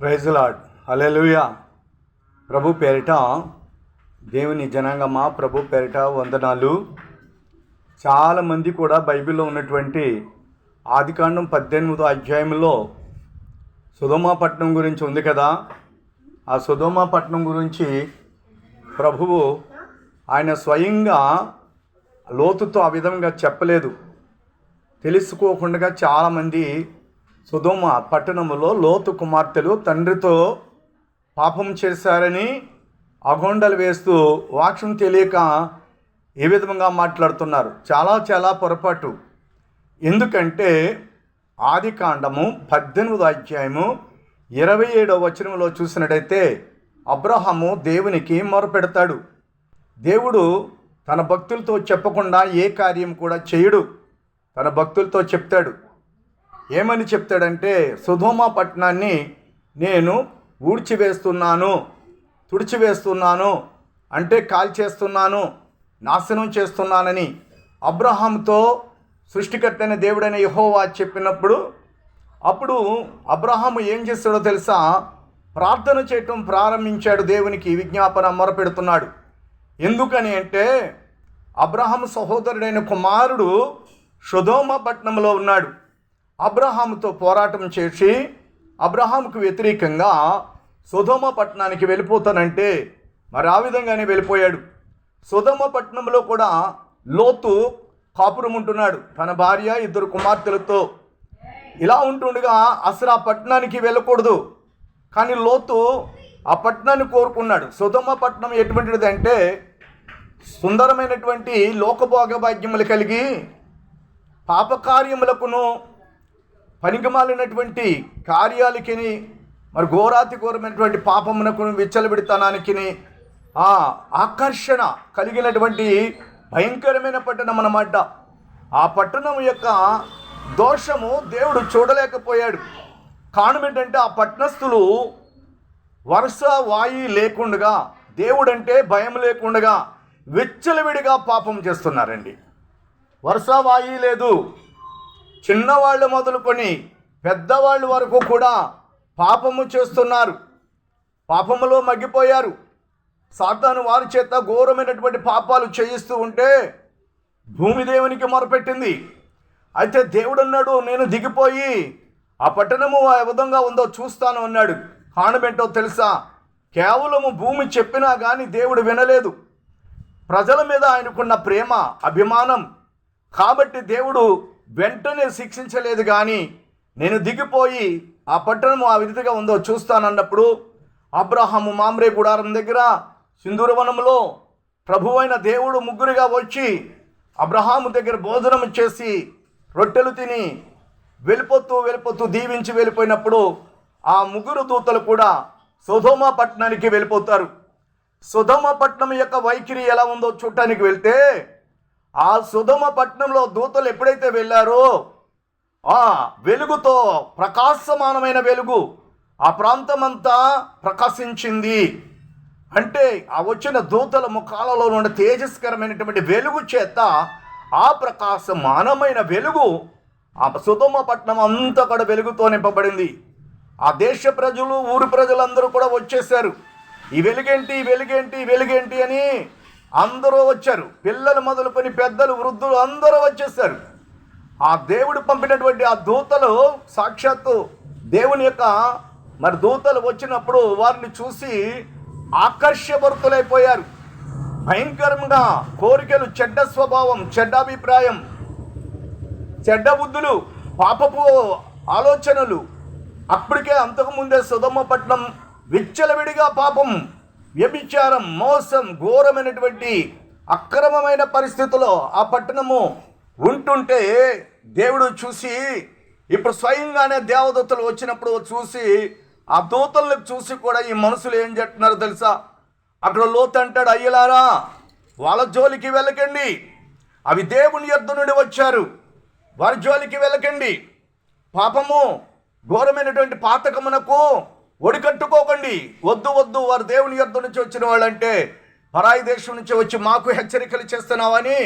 Praise lord hallelujah ప్రభు పేరిట దేవుని జనాంగమా ప్రభు పేరిట వందనాలు. చాలామంది కూడా బైబిల్లో ఉన్నటువంటి ఆదికాండం పద్దెనిమిదో అధ్యాయంలో సుధోమాపట్నం గురించి ఉంది కదా. ఆ సుధోమాపట్నం గురించి ప్రభువు ఆయన స్వయంగా లోతుతో ఆ విధంగా చెప్పలేదు. తెలుసుకోకుండా చాలామంది సుధుమ పట్టణములో లోతు కుమార్తెలు తండ్రితో పాపం చేశారని అగొండలు వేస్తూ వాక్యం తెలియక ఏ విధంగా మాట్లాడుతున్నారు? చాలా చాలా పొరపాటు. ఎందుకంటే ఆది కాండము పద్దెనిమిది అధ్యాయము ఇరవై ఏడవ వచనంలో చూసినట్టయితే అబ్రహము దేవునికి మొరపెడతాడు. దేవుడు తన భక్తులతో చెప్పకుండా ఏ కార్యం కూడా చేయడు. తన భక్తులతో చెప్తాడు. ఏమని చెప్తాడంటే సుధోమ పట్టణాన్ని నేను ఊడ్చివేస్తున్నాను తుడిచివేస్తున్నాను అంటే కాల్చేస్తున్నాను నాశనం చేస్తున్నానని. అబ్రహాంతో సృష్టికర్తైన దేవుడైన యహోవా చెప్పినప్పుడు అప్పుడు అబ్రహాం ఏం చేస్తాడో తెలుసా? ప్రార్థన చేయటం ప్రారంభించాడు దేవునికి విజ్ఞాపన మొరపెడుతున్నాడు. ఎందుకని అంటే అబ్రహాం సహోదరుడైన కుమారుడు షుధోమ పట్టణంలో ఉన్నాడు. అబ్రహాముతో పోరాటం చేసి అబ్రహాంకు వ్యతిరేకంగా సుధోమ పట్టణానికి వెళ్ళిపోతానంటే మరి ఆ విధంగానే వెళ్ళిపోయాడు. సుధమ పట్టణంలో కూడా లోతు కాపురం ఉంటున్నాడు. తన భార్య ఇద్దరు కుమార్తెలతో. ఇలా ఉంటుండగా అసలు ఆ పట్టణానికి వెళ్ళకూడదు. కానీ లోతు ఆ పట్టణాన్ని కోరుకున్నాడు. సుధమ పట్టణం ఎటువంటిది అంటే సుందరమైనటువంటి లోకభోగ భాగ్యములు కలిగి పాపకార్యములకును పనికిమాలినటువంటి కార్యాలకి మరి ఘోరాతి ఘోరమైనటువంటి పాపమునకు విచ్చలబెడతానానికి ఆ ఆకర్షణ కలిగినటువంటి భయంకరమైన పట్టణం అన్నమాట. ఆ పట్టణం యొక్క దోషము దేవుడు చూడలేకపోయాడు. కారణం ఏంటంటే ఆ పట్టణస్థులు వరుస వాయి లేకుండగా దేవుడంటే భయం లేకుండగా విచ్చలవిడిగా పాపం చేస్తున్నారండి. వరుస వాయి లేదు. చిన్నవాళ్ళు మొదలుకొని పెద్దవాళ్ళు వరకు కూడా పాపము చేస్తున్నారు. పాపములో మగ్గిపోయారు. సాతాను వారి చేత ఘోరమైనటువంటి పాపాలు చేయిస్తూ ఉంటే భూమి దేవునికి మొరపెట్టింది. అయితే దేవుడు అన్నాడు నేను దిగిపోయి ఆ పట్టణము ఆ విధంగా ఉందో చూస్తాను అన్నాడు. కారణమేంటో తెలుసా? కేవలము భూమి చెప్పినా కానీ దేవుడు వినలేదు. ప్రజల మీద ఆయనకున్న ప్రేమ అభిమానం. కాబట్టి దేవుడు వెంటనే శిక్షించలేదు కానీ నేను దిగిపోయి ఆ పట్టణము ఆ విధిగా ఉందో చూస్తానన్నప్పుడు అబ్రహాము మామ్రే గుడారం దగ్గర సింధూరవనంలో ప్రభువైన దేవుడు ముగ్గురుగా వచ్చి అబ్రహాము దగ్గర భోజనం చేసి రొట్టెలు తిని వెళ్ళిపోతూ వెళ్ళిపోతూ దీవించి వెళ్ళిపోయినప్పుడు ఆ ముగ్గురు దూతలు కూడా సుధోమ పట్టణానికి వెళ్ళిపోతారు. సుధమ పట్టణం యొక్క వైఖరి ఎలా ఉందో చూడటానికి వెళ్తే ఆ సుధమ పట్టణంలో దూతలు ఎప్పుడైతే వెళ్ళారో ఆ వెలుగుతో ప్రకాశమానమైన వెలుగు ఆ ప్రాంతమంతా ప్రకాశించింది. అంటే ఆ వచ్చిన దూతల ముఖాలలో నుండి తేజస్కరమైనటువంటి వెలుగు చేత ఆ ప్రకాశమానమైన వెలుగు ఆ సుధమ పట్టణం అంతా కూడా వెలుగుతో నింపబడింది. ఆ దేశ ప్రజలు ఊరి ప్రజలందరూ కూడా వచ్చేసారు ఈ వెలుగేంటి వెలుగేంటి వెలుగేంటి అని అందరూ వచ్చారు. పిల్లలు మొదలుకొని పెద్దలు వృద్ధులు అందరూ వచ్చేసారు. ఆ దేవుడు పంపినటువంటి ఆ దూతలు సాక్షాత్తు దేవుని యొక్క మరి దూతలు వచ్చినప్పుడు వారిని చూసి ఆకర్షభరితులైపోయారు భయంకరంగా కోరికలు చెడ్డ స్వభావం చెడ్డ అభిప్రాయం చెడ్డ బుద్ధులు పాపపు ఆలోచనలు. అప్పటికే అంతకుముందే సుధమ్మపట్నం విచ్చలవిడిగా పాపం వ్యభిచారం మోసం ఘోరమైనటువంటి అక్రమమైన పరిస్థితిలో ఆ పట్టణము ఉంటుంటే దేవుడు చూసి ఇప్పుడు స్వయంగానే దేవదూతలు వచ్చినప్పుడు చూసి ఆ దూతలను చూసి కూడా ఈ మనుషులు ఏం చెప్తున్నారో తెలుసా? అక్కడ లోతు అంటాడు అయ్యలారా వాళ్ళ జోలికి వెళ్ళకండి. అవి దేవుని యొద్ద నుండి వచ్చారు. వారి జోలికి వెళ్ళకండి. పాపము ఘోరమైనటువంటి పాతకమునకు ఒడికట్టుకోకండి. వద్దు వద్దు వారు దేవుని యుద్ధం నుంచి వచ్చిన వాళ్ళంటే పరాయి దేశం నుంచి వచ్చి మాకు హెచ్చరికలు చేస్తున్నావని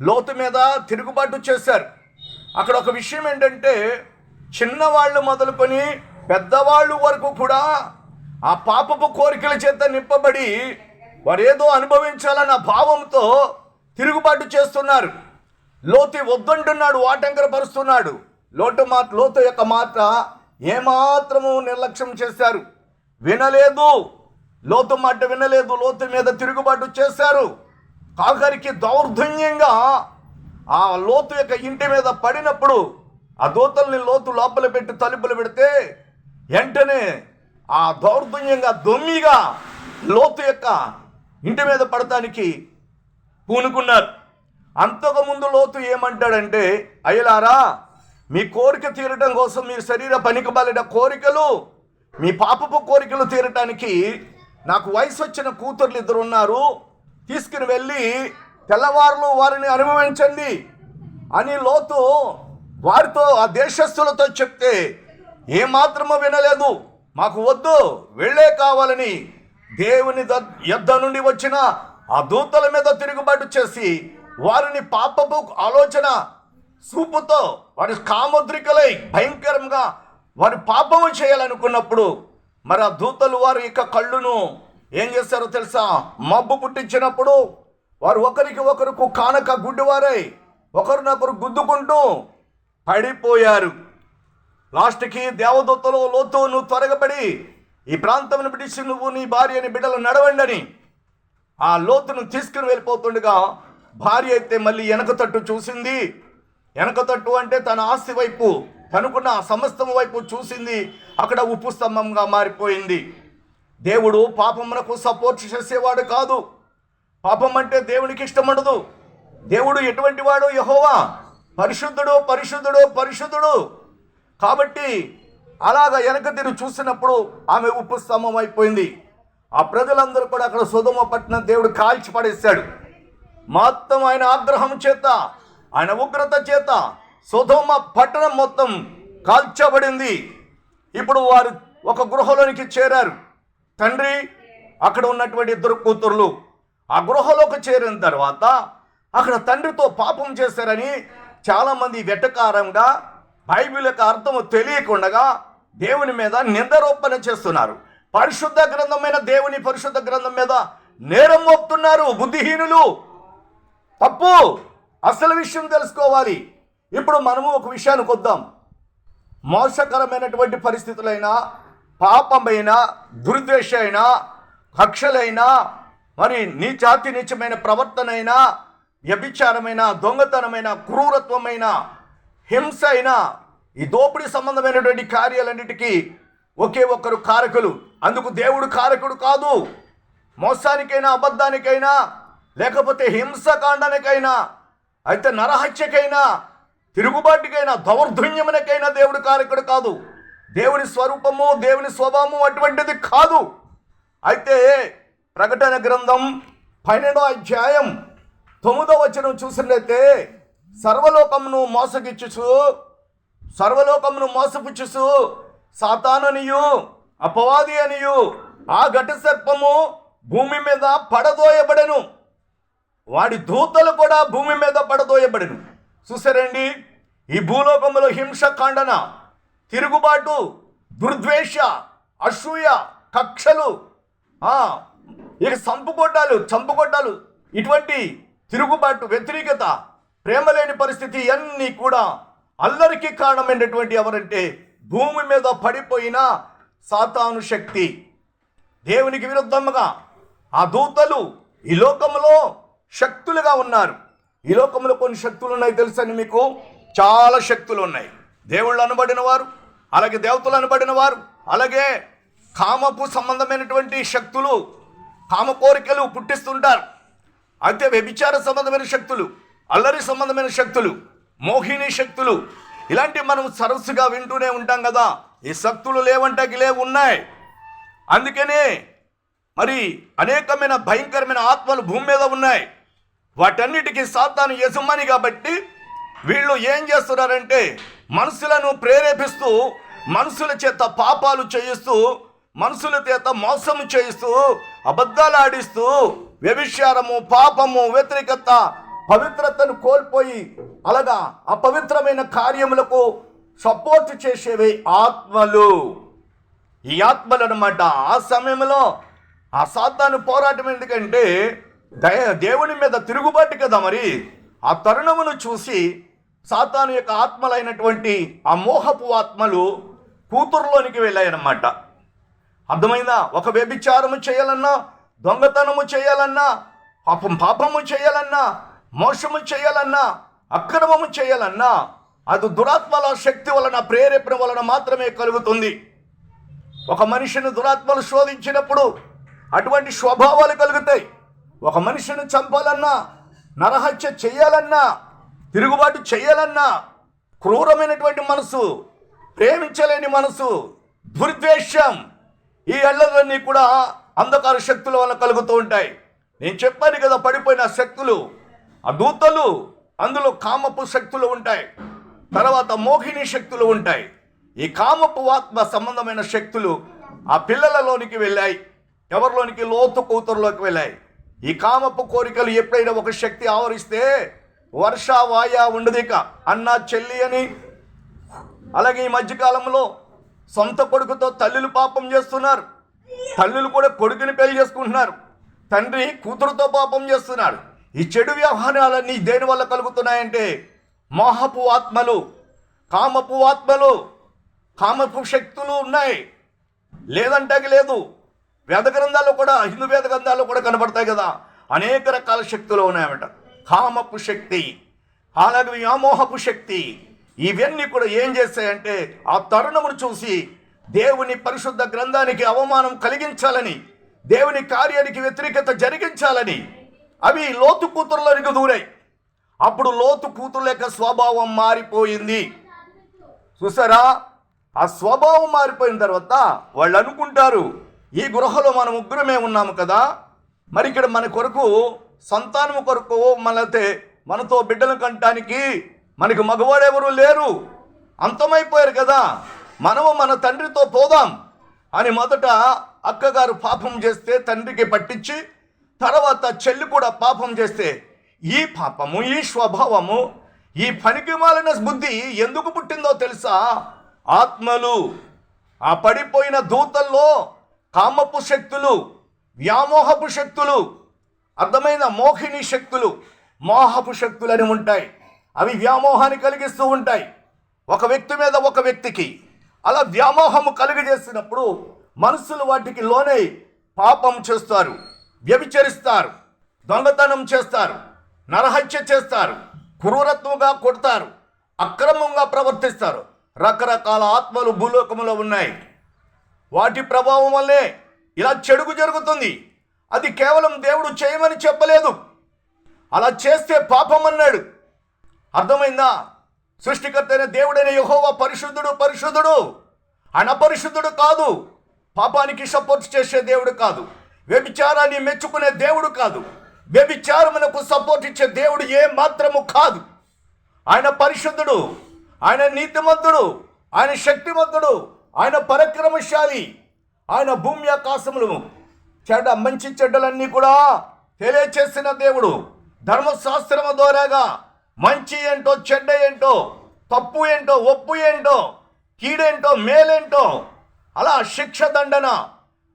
లోతు మీద తిరుగుబాటు చేశారు. అక్కడ ఒక విషయం ఏంటంటే చిన్నవాళ్ళు మొదలుకొని పెద్దవాళ్ళు వరకు కూడా ఆ పాపపు కోరికల చేత నింపబడి వారేదో అనుభవించాలన్న భావంతో తిరుగుబాటు చేస్తున్నారు. లోతు వద్దంటున్నాడు వాటంకరపరుస్తున్నాడు లోటు మాట లోతు యొక్క మాట ఏమాత్రము నిర్లక్ష్యం చేశారు? వినలేదు. లోతు మాట వినలేదు. లోతు మీద తిరుగుబాటు చేశారు. కాకరికి దౌర్ధన్యంగా ఆ లోతు యొక్క ఇంటి మీద పడినప్పుడు ఆ దూతల్ని లోతు లోపల పెట్టి తలుపులు పెడితే వెంటనే ఆ దౌర్ధన్యంగా దొమ్మిగా లోతు యొక్క ఇంటి మీద పడటానికి పూనుకున్నారు. అంతకుముందు లోతు ఏమంటాడంటే అయ్యలారా మీ కోరిక తీరటం కోసం మీ శరీర పనికిబలిన కోరికలు మీ పాపపు కోరికలు తీరటానికి నాకు వయసు వచ్చిన కూతుర్లు ఇద్దరు ఉన్నారు. తీసుకుని వెళ్ళి తెల్లవారులు వారిని అనుభవించండి అని లోతు వారితో ఆ దేశస్థులతో చెప్తే ఏమాత్రమో వినలేదు. మాకు వద్దు వెళ్ళే కావాలని దేవుని యుద్ధ నుండి వచ్చిన ఆ దూతల మీద తిరుగుబాటు చేసి వారిని పాపపు ఆలోచన చూపుతో వారి కాముద్రికలై భయంకరంగా వారి పాపము చేయాలనుకున్నప్పుడు మరి ఆ దూతలు వారి యొక్క కళ్ళును ఏం చేస్తారో తెలుసా? మబ్బు పుట్టించినప్పుడు వారు ఒకరికి ఒకరికి కానక గుడ్డివారై ఒకరినొకరు గుద్దుకుంటూ పడిపోయారు. లాస్ట్కి దేవదూతలు లోతు నువ్వు త్వరగపడి ఈ ప్రాంతం విడిచి నువ్వు నీ భార్యని బిడ్డలు నడవండని. ఆ లోతును తీసుకుని వెళ్ళిపోతుండగా భార్య అయితే మళ్ళీ వెనక తట్టు చూసింది. వెనక తట్టు అంటే తన ఆస్తి వైపు తనుకున్న సమస్తం వైపు చూసింది. అక్కడ ఉప్పు స్తంభంగా మారిపోయింది. దేవుడు పాపమునకు సపోర్ట్ చేసేవాడు కాదు. పాపం అంటే దేవునికి ఇష్టముండదు దేవుడు ఎటువంటి వాడు యహోవా? పరిశుద్ధుడు పరిశుద్ధుడు పరిశుద్ధుడు. కాబట్టి అలాగ వెనక తిరు చూసినప్పుడు ఆమె ఉప్పు స్తంభం అయిపోయింది. ఆ ప్రజలందరూ కూడా అక్కడ సుధమ పట్టిన దేవుడు కాల్చి పడేశాడు మొత్తం ఆయన ఆగ్రహం చేత ఆయన ఉగ్రత చేత సుధోమ పట్టణం మొత్తం కాల్చబడింది. ఇప్పుడు వారు ఒక గృహలోనికి చేరారు. తండ్రి అక్కడ ఉన్నటువంటి ఇద్దరు కూతుర్లు ఆ గృహలోకి చేరిన తర్వాత అక్కడ తండ్రితో పాపం చేశారని చాలామంది వెటకారంగా బైబిల్ యొక్క అర్థము తెలియకుండా దేవుని మీద నిందరోపణ చేస్తున్నారు. పరిశుద్ధ గ్రంథమైన దేవుని పరిశుద్ధ గ్రంథం మీద నేరం మోపుతున్నారు బుద్ధిహీనులు. తప్పు! అసలు విషయం తెలుసుకోవాలి. ఇప్పుడు మనము ఒక విషయానికి వద్దాం మోసకరమైనటువంటి పరిస్థితులైనా పాపమైన దుర్ద్వేష అయినా కక్షలైనా మరి నీచాతి నీచమైన ప్రవర్తన అయినా వ్యభిచారమైన దొంగతనమైన క్రూరత్వమైన హింస అయినా ఈ దోపిడీ సంబంధమైనటువంటి కార్యాలన్నిటికీ ఒకే ఒక్కరు కారకులు. అందుకు దేవుడు కారకుడు కాదు. మోసానికైనా అబద్ధానికైనా లేకపోతే హింసకాండానికైనా అయితే నరహత్యకైనా తిరుగుబాటుకైనా దౌర్ధన్యమునకైనా దేవుడు కారకుడు కాదు. దేవుని స్వరూపము దేవుని స్వభావము అటువంటిది కాదు. అయితే ప్రకటన గ్రంథం పన్నెండో అధ్యాయం తొమ్మిదో వచనం చూసినట్లయితే సర్వలోకమును మోసగిచ్చుచు సర్వలోకమును మోసపుచ్చుచు సాతాననియు అపవాది అనియు ఆ ఘట సర్పము భూమి మీద పడదోయబడెను. వాడి దూతలు కూడా భూమి మీద పడదోయబడిను. చూసారండి ఈ భూలోకంలో హింస ఖండన తిరుగుబాటు దుర్ద్వేష అసూయ కక్షలు ఇక చంపుకొట్టాలు చంపుకొట్టాలు ఇటువంటి తిరుగుబాటు వ్యతిరేకత ప్రేమ లేని పరిస్థితి అన్నీ కూడా అల్లరికి కారణమైనటువంటి ఎవరంటే భూమి మీద పడిపోయిన సాతాను శక్తి. దేవునికి విరుద్ధముగా ఆ దూతలు ఈ లోకంలో శక్తులుగా ఉన్నారు. ఈ లోకంలో కొన్ని శక్తులు ఉన్నాయి తెలుసని మీకు? చాలా శక్తులు ఉన్నాయి దేవుళ్ళు అనబడిన వారు అలాగే దేవతలు అనబడిన వారు అలాగే కామపు సంబంధమైనటువంటి శక్తులు కామ కోరికలు పుట్టిస్తుంటారు. అయితే వ్యభిచార సంబంధమైన శక్తులు అల్లరి సంబంధమైన శక్తులు మోహిని శక్తులు ఇలాంటివి మనం సరస్సుగా వింటూనే ఉంటాం కదా. ఈ శక్తులు లేవంటే లేవు ఉన్నాయి. అందుకనే మరి అనేకమైన భయంకరమైన ఆత్మలు భూమి మీద ఉన్నాయి. వాటన్నిటికీ సాతాను యజమాని కాబట్టి వీళ్ళు ఏం చేస్తున్నారంటే మనుషులను ప్రేరేపిస్తూ మనుషుల చేత పాపాలు చేయిస్తూ మనుషుల చేత మోసం చేయిస్తూ అబద్ధాలు ఆడిస్తూ వ్యభిచారము పాపము వ్యతిరేకత పవిత్రతను కోల్పోయి అలాగా అపవిత్రమైన కార్యములకు సపోర్ట్ చేసేవి ఆత్మలు. ఈ ఆత్మలు అనమాట ఆ సమయంలో ఆ సాతాను పోరాటం ఎందుకంటే దేవుని మీద తిరుగుబాటు కదా మరి. ఆ తరుణమును చూసి సాతాను యొక్క ఆత్మలైనటువంటి ఆ మోహపు ఆత్మలు కూతురులోనికి వెళ్ళాయన్నమాట. అర్థమైందా? ఒక వ్యభిచారము చేయాలన్నా దొంగతనము చేయాలన్నా పాపం పాపము చేయాలన్నా మోసము చేయాలన్నా అక్రమము చేయాలన్నా అది దురాత్మల శక్తి వలన ప్రేరేపణ వలన మాత్రమే కలుగుతుంది. ఒక మనిషిని దురాత్మలు శోధించినప్పుడు అటువంటి స్వభావాలు కలుగుతాయి. ఒక మనిషిని చంపాలన్నా నరహత్య చేయాలన్నా తిరుగుబాటు చేయాలన్నా క్రూరమైనటువంటి మనసు ప్రేమించలేని మనసు దుర్ద్వేషం ఈ అల్లలన్నీ కూడా అంధకార శక్తుల వల్ల కలుగుతూ ఉంటాయి. నేను చెప్పాను కదా పడిపోయిన శక్తులు ఆ దూతలు అందులో కామపు శక్తులు ఉంటాయి. తర్వాత మోహిని శక్తులు ఉంటాయి. ఈ కామపు ఆత్మ సంబంధమైన శక్తులు ఆ పిల్లలలోనికి వెళ్ళాయి. ఎవరిలోనికి? లోతు కూతురులోకి వెళ్ళాయి. ఈ కామపు కోరికలు ఎప్పుడైనా ఒక శక్తి ఆవరిస్తే వర్ష వాయ ఇక. అన్న చెల్లి అని. అలాగే ఈ మధ్యకాలంలో సొంత కొడుకుతో తల్లులు పాపం చేస్తున్నారు. తల్లులు కూడా కొడుకుని పెళ్ళి చేసుకుంటున్నారు. తండ్రి కూతురుతో పాపం చేస్తున్నాడు ఈ చెడు వ్యవహారాలన్నీ దేని వల్ల కలుగుతున్నాయంటే మోహపు ఆత్మలు కామపు ఆత్మలు కామపు శక్తులు ఉన్నాయి. లేదంటే లేదు. వేద గ్రంథాల్లో కూడా హిందూ వేద గ్రంథాల్లో కూడా కనబడతాయి కదా. అనేక రకాల శక్తులు ఉన్నాయన్నమాట. కామపు శక్తి అలాగే వ్యామోహపు శక్తి ఇవన్నీ కూడా ఏం చేస్తాయంటే ఆ తరుణమును చూసి దేవుని పరిశుద్ధ గ్రంథానికి అవమానం కలిగించాలని దేవుని కార్యానికి వ్యతిరేకత జరిగించాలని అవి లోతు కూతురులోనికి దూరాయి. అప్పుడు లోతు కూతురు యొక్క స్వభావం మారిపోయింది. చూసారా? ఆ స్వభావం మారిపోయిన తర్వాత వాళ్ళు అనుకుంటారు ఈ గృహలో మనం ముగ్గురమే ఉన్నాము కదా. మరి ఇక్కడ మన కొరకు సంతానము కొరకు మనతే మనతో బిడ్డలు కంటానికి మనకి మగవాడెవరు లేరు. అంతమైపోయారు కదా. మనము మన తండ్రితో పోదాం అని మొదట అక్కగారు పాపం చేస్తే తండ్రికి పట్టించి తర్వాత చెల్లి కూడా పాపం చేస్తే ఈ పాపము ఈ స్వభావము ఈ పనికి మాలిన బుద్ధి ఎందుకు పుట్టిందో తెలుసా? ఆత్మలు. ఆ పడిపోయిన దూతల్లో కామపు శక్తులు వ్యామోహపు శక్తులు అర్థమైన మోహిని శక్తులు మోహపు శక్తులని ఉంటాయి. అవి వ్యామోహాన్ని కలిగిస్తూ ఉంటాయి. ఒక వ్యక్తి మీద ఒక వ్యక్తికి అలా వ్యామోహము కలిగజేసినప్పుడు మనుషులు వాటికి లోనై పాపం చేస్తారు వ్యభిచరిస్తారు దొంగతనం చేస్తారు నరహత్య చేస్తారు క్రూరత్వంగా కొడతారు అక్రమంగా ప్రవర్తిస్తారు. రకరకాల ఆత్మలు భూలోకములో ఉన్నాయి. వాటి ప్రభావం వల్లే ఇలా చెడుగు జరుగుతుంది. అది కేవలం దేవుడు చేయమని చెప్పలేదు. అలా చేస్తే పాపం అన్నాడు. అర్థమైందా? సృష్టికర్త అయిన దేవుడైన యహోవా పరిశుద్ధుడు పరిశుద్ధుడు. ఆయన పరిశుద్ధుడు కాదు. పాపానికి సపోర్ట్ చేసే దేవుడు కాదు. వ్యభిచారాన్ని మెచ్చుకునే దేవుడు కాదు. వ్యభిచారమునకు సపోర్ట్ ఇచ్చే దేవుడు ఏ మాత్రము కాదు. ఆయన పరిశుద్ధుడు. ఆయన నీతిమంతుడు. ఆయన శక్తిమంతుడు. ఆయన పరక్రమశాలి. ఆయన భూమి ఆకాశములు చెడ్డ మంచి చెడ్డలన్నీ కూడా తెలియచేసిన దేవుడు. ధర్మశాస్త్రము ద్వారాగా మంచి ఏంటో చెడ్డ ఏంటో తప్పు ఏంటో ఒప్పు ఏంటో కీడేంటో మేలేంటో అలా శిక్ష దండన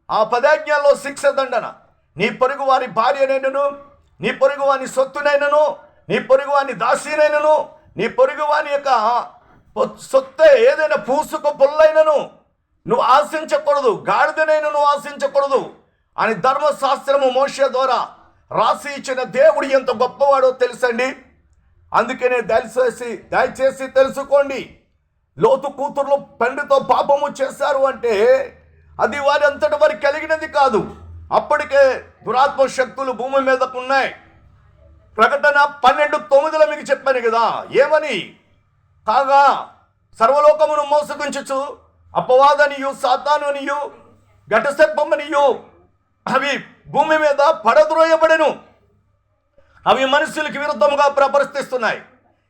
ఆ పదాజ్ఞాల్లో శిక్ష దండన. నీ పొరుగు వారి భార్యనైనను నీ పొరుగు వాని సొత్తునైనను నీ పొరుగు వాని దాసీనైనను నీ పొరుగు వాని యొక్క సొత్తే ఏదైనా పూసుకు పుల్లైనను నువ్వు ఆశించకూడదు గాడిదనైనా నువ్వు ఆశించకూడదు అని ధర్మశాస్త్రము మోష ద్వారా రాసి ఇచ్చిన దేవుడు ఎంత గొప్పవాడో తెలుసండి. అందుకనే దయచేసి దయచేసి తెలుసుకోండి. లోతు కూతుర్లు పండితో పాపము చేశారు అంటే అది వారి అంతటి వారికి కలిగినది కాదు. అప్పటికే దురాత్మ శక్తులు భూమి మీదకు ఉన్నాయి. ప్రకటన పన్నెండు తొమ్మిదిలో మీకు చెప్పాను కదా ఏమని? కాగా సర్వలోకమును మోసగించచ్చు అపవాదనియు సాతానునియు ఘటసర్పమనియు అవి భూమి మీద పడద్రోయబడెను. అవి మనుషులకి విరుద్ధముగా ప్రవర్తిస్తున్నాయి.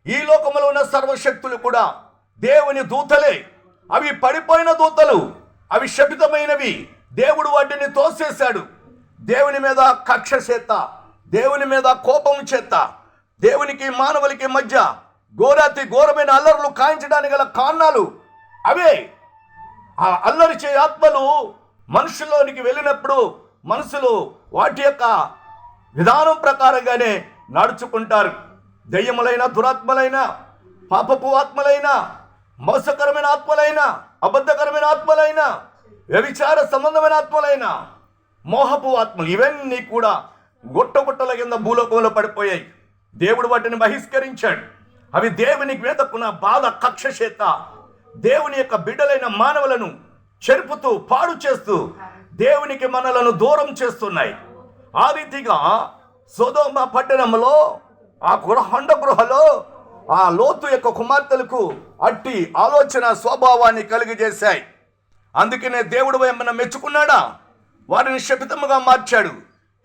ఈ లోకములో ఉన్న సర్వశక్తులు కూడా దేవుని దూతలే. అవి పడిపోయిన దూతలు అవి శపితమైనవి. దేవుడు వాటిని తోసేశాడు. దేవుని మీద కక్ష చేత దేవుని మీద కోపం చేత దేవునికి మానవులకి మధ్య ఘోరాతి ఘోరమైన అల్లర్లు కాయించడానికి గల కారణాలు అవే. ఆ అల్లరి చే ఆత్మలు మనుషుల్లోనికి వెళ్ళినప్పుడు మనుషులు వాటి యొక్క విధానం ప్రకారంగానే నడుచుకుంటారు. దెయ్యములైన దురాత్మలైన పాపపు ఆత్మలైన మోసకరమైన ఆత్మలైన అబద్ధకరమైన ఆత్మలైన వ్యభిచార సంబంధమైన ఆత్మలైన మోహపు ఆత్మలు ఇవన్నీ కూడా గుట్టగుట్టల కింద భూలోకంలో పడిపోయాయి. దేవుడు వాటిని బహిష్కరించాడు. అవి దేవునికి వేదకున్న బాధ కక్ష చేత దేవుని యొక్క బిడ్డలైన మానవులను చెరుపుతూ పాడు చేస్తూ దేవునికి మనలను దూరం చేస్తున్నాయి. ఆ రీతిగా సోదోమ పట్టణంలో ఆ గృహండ గృహలో ఆ లోతు యొక్క కుమార్తెలకు అట్టి ఆలోచన స్వభావాన్ని కలిగజేశాయి. అందుకనే దేవుడు ఏమన్నా మెచ్చుకున్నాడా? వారిని శపితముగా మార్చాడు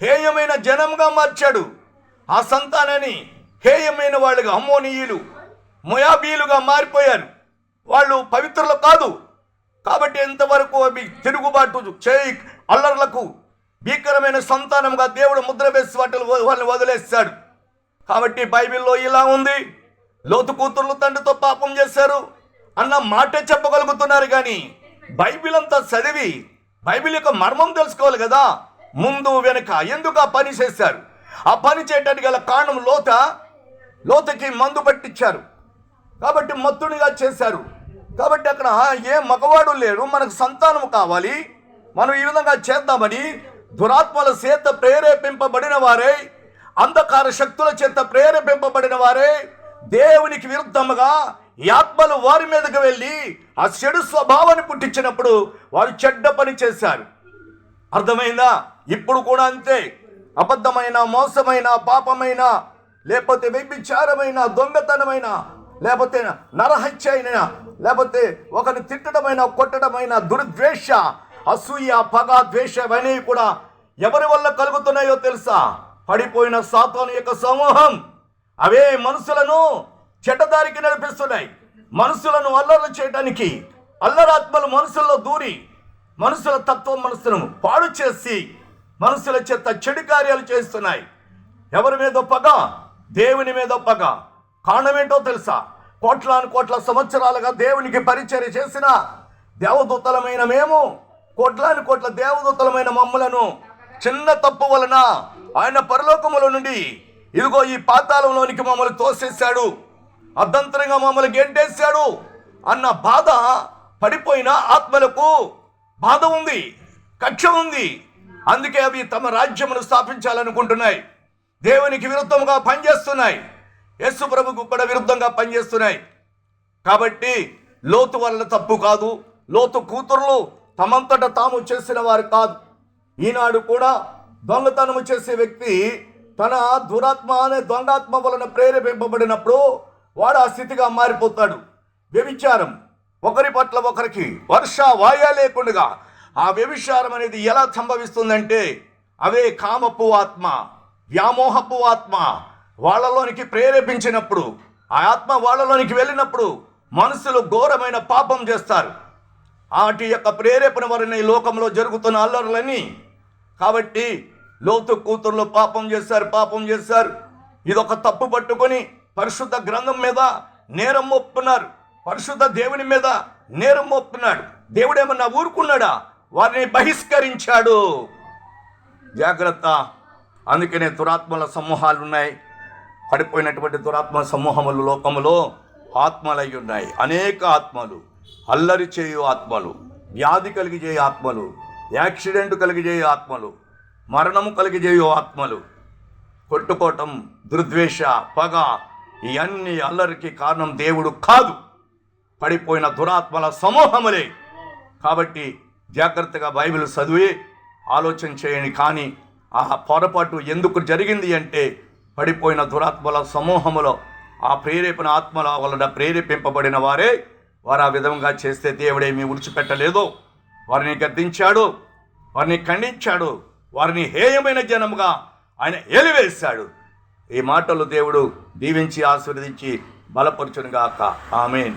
హేయమైన జనముగా మార్చాడు. ఆ సంతానాన్ని హేయమైన వాళ్ళుగా అమ్మోనీయులు మొయాబీలుగా మారిపోయారు. వాళ్ళు పవిత్రులు కాదు. కాబట్టి ఎంతవరకు అవి తిరుగుబాటు చేయి అల్లర్లకు భీకరమైన సంతానంగా దేవుడు ముద్ర వేసి వాటిని వాళ్ళని వదిలేస్తాడు కాబట్టి బైబిల్లో ఇలా ఉంది. లోతు కూతుర్లు తండ్రితో పాపం చేశారు. అన్న మాటే చెప్పగలుగుతున్నారు కానీ బైబిల్ అంతా చదివి బైబిల్ యొక్క మర్మం తెలుసుకోవాలి కదా. ముందు వెనుక ఎందుకు ఆ పని చేశారు? ఆ పని చేయడానికి గల కారణం లోత లోతకి మందు పట్టించారు. కాబట్టి మత్తునిగా చేశారు. కాబట్టి అక్కడ ఏ మగవాడు లేరు మనకు సంతానం కావాలి. మనం ఈ విధంగా చేద్దామని దురాత్మల చేత ప్రేరేపింపబడిన వారే అంధకార శక్తుల చేత ప్రేరేపింపబడిన వారే దేవునికి విరుద్ధముగా ఈ ఆత్మలు వారి మీదకి వెళ్ళి ఆ చెడు స్వభావాన్ని పుట్టించినప్పుడు వారు చెడ్డ పని చేశారు. అర్థమైందా? ఇప్పుడు కూడా అంతే. అబద్ధమైన మోసమైన పాపమైన లేకపోతే వ్యభిచారమైన దొంగతనమైన లేకపోతే నరహత్య అయిన లేకపోతే ఒకరిని తిట్టడమైన కొట్టడమైన దుర్ద్వేష అసూయ పగ ద్వేష ఇవన్నీ కూడా ఎవరి వల్ల కలుగుతున్నాయో తెలుసా? పడిపోయిన సాతాను యొక్క సమూహం. అవే మనుషులను చెడ్డదారికి నడిపిస్తున్నాయి. మనుషులను అల్లర్లు చేయడానికి అల్లరాత్మలు మనుషుల్లో దూరి మనుషుల తత్వం మనసును పాడు చేసి మనుషుల చేత చెడు కార్యాలు చేస్తున్నాయి. ఎవరి మీద పగ? దేవుని మీద పగ కారణమేంటో తెలుసా? కోట్లాను కోట్ల సంవత్సరాలుగా దేవునికి పరిచర్య చేసిన దేవదూతలమైన మేము కోట్లాను కోట్ల దేవదూతలమైన మమ్మలను చిన్న తప్పు వలన ఆయన పరలోకముల నుండి ఇదిగో ఈ పాతాళంలోనికి మమ్మల్ని తోసేశాడు. అర్ధంతరంగా మమ్మల్ని గెంటేశాడు అన్న బాధ పడిపోయిన ఆత్మలకు బాధ ఉంది కక్ష ఉంది. అందుకే అవి తమ రాజ్యమును స్థాపించాలనుకుంటున్నాయి. దేవునికి విరుద్ధంగా పనిచేస్తున్నాయి. యేసు ప్రభుకు కూడా విరుద్ధంగా పనిచేస్తున్నాయి. కాబట్టి లోతు వల్ల తప్పు కాదు. లోతు కూతుర్లు తమంతట తాము చేసిన వారు కాదు. ఈనాడు కూడా దొంగతనము చేసే వ్యక్తి తన దురాత్మ అనే దొంగాత్మ వలన ప్రేరేపింపబడినప్పుడు వాడు ఆ స్థితిగా మారిపోతాడు. వ్యభిచారం ఒకరి పట్ల ఒకరికి వర్ష వాయ లేకుండా ఆ వ్యభిచారం అనేది ఎలా సంభవిస్తుందంటే అవే కామపు ఆత్మ. వ్యామోహపు ఆత్మ వాళ్ళలోనికి ప్రేరేపించినప్పుడు ఆ ఆత్మ వాళ్ళలోనికి వెళ్ళినప్పుడు మనుషులు ఘోరమైన పాపం చేస్తారు. వాటి యొక్క ప్రేరేపణ వలన ఈ లోకంలో జరుగుతున్న అల్లర్లని కాబట్టి లోతు కూతుర్లు పాపం చేశారు పాపం చేశారు. ఇదొక తప్పు పట్టుకొని పరిశుద్ధ గ్రంథం మీద నేరం మోపుతున్నారు. పరిశుద్ధ దేవుని మీద నేరం మోపుతున్నాడు. దేవుడేమన్నా ఊరుకున్నాడా? వారిని బహిష్కరించాడు. జాగ్రత్త. అందుకనే దురాత్మల సమూహాలు ఉన్నాయి పడిపోయినటువంటి దురాత్మ సమూహములు లోకములో ఆత్మలై ఉన్నాయి. అనేక ఆత్మలు. అల్లరి చేయు ఆత్మలు. వ్యాధి కలిగజేయు ఆత్మలు. యాక్సిడెంట్ కలిగజేయు ఆత్మలు. మరణము కలిగజేయు ఆత్మలు. కొట్టుకోవటం దుర్ద్వేష పగ ఇవన్నీ అల్లరికి కారణం దేవుడు కాదు. పడిపోయిన దురాత్మల సమూహములే. కాబట్టి జాగ్రత్తగా బైబిల్ చదివి ఆలోచన చేయండి. కానీ ఆ పొరపాటు ఎందుకు జరిగింది అంటే పడిపోయిన దురాత్మల సమూహములో ఆ ప్రేరేపణ ఆత్మల వలన ప్రేరేపింపబడిన వారే వారు ఆ విధంగా చేస్తే దేవుడేమీ విడిచిపెట్టలేదు. వారిని గద్దించాడు వారిని ఖండించాడు వారిని హేయమైన జనముగా ఆయన ఏలివేశాడు. ఈ మాటలు దేవుడు దీవించి ఆశీర్వదించి బలపరచునుగాక. ఆమెన్.